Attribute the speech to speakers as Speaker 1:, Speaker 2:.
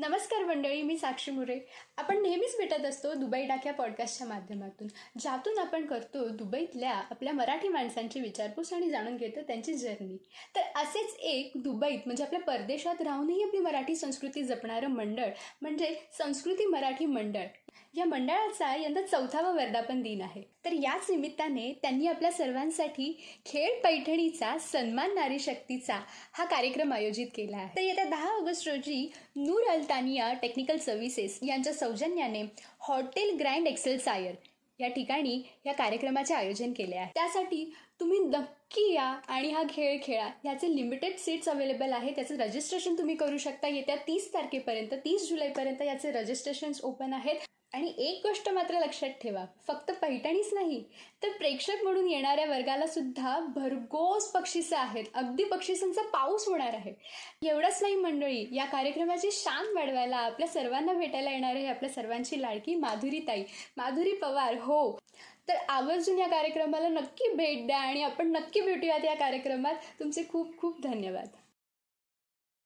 Speaker 1: नमस्कार मंडळी मी साक्षी मुरे. आपण नेहमीच भेटत असतो दुबई डाक्या पॉडकास्टच्या माध्यमातून ज्यातून आपण करतो दुबईतल्या आपल्या मराठी माणसांची विचारपूस आणि जाणून घेतो त्यांची जर्नी तर असेच एक दुबईत म्हणजे आपल्या परदेशात राहूनही आपली मराठी संस्कृती जपणारं मंडळ म्हणजे संस्कृती मराठी मंडळ. या मंडळाचा यंदा चौथावा वर्धापन दिन आहे. तर याच निमित्ताने त्यांनी आपल्या सर्वांसाठी खेळ पैठणीचा सन्मान नारी शक्तीचा हा कार्यक्रम आयोजित केला आहे. तर येत्या दहा ऑगस्ट रोजी नूर अल्तानिया टेक्निकल सर्व्हिसेस यांच्या सौजन्याने हॉटेल ग्रँड एक्सेल सायर या ठिकाणी या कार्यक्रमाचे आयोजन केले आहे. त्यासाठी तुम्ही नक्की या आणि हा खेळ खेळा. याचे लिमिटेड सीट्स अवेलेबल आहे त्याचं रजिस्ट्रेशन तुम्ही करू शकता. येत्या तीस तारखेपर्यंत तीस जुलैपर्यंत याचे रजिस्ट्रेशन्स ओपन आहेत. आणि एक गोष्ट मात्र लक्षात ठेवा फक्त पैठणीच नाही तर प्रेक्षक म्हणून येणाऱ्या वर्गाला सुद्धा भरघोस बक्षिसं आहेत. अगदी बक्षिसांचा पाऊस होणार आहे. एवढंच नाही मंडळी या कार्यक्रमाची शान वाढवायला आपल्या सर्वांना भेटायला येणार आहे आपल्या सर्वांची लाडकी माधुरी ताई माधुरी पवार हो. तर आवर्जून या कार्यक्रमाला नक्की भेट द्या आणि आपण नक्की भेटूयात या कार्यक्रमात. तुमचे खूप खूप धन्यवाद.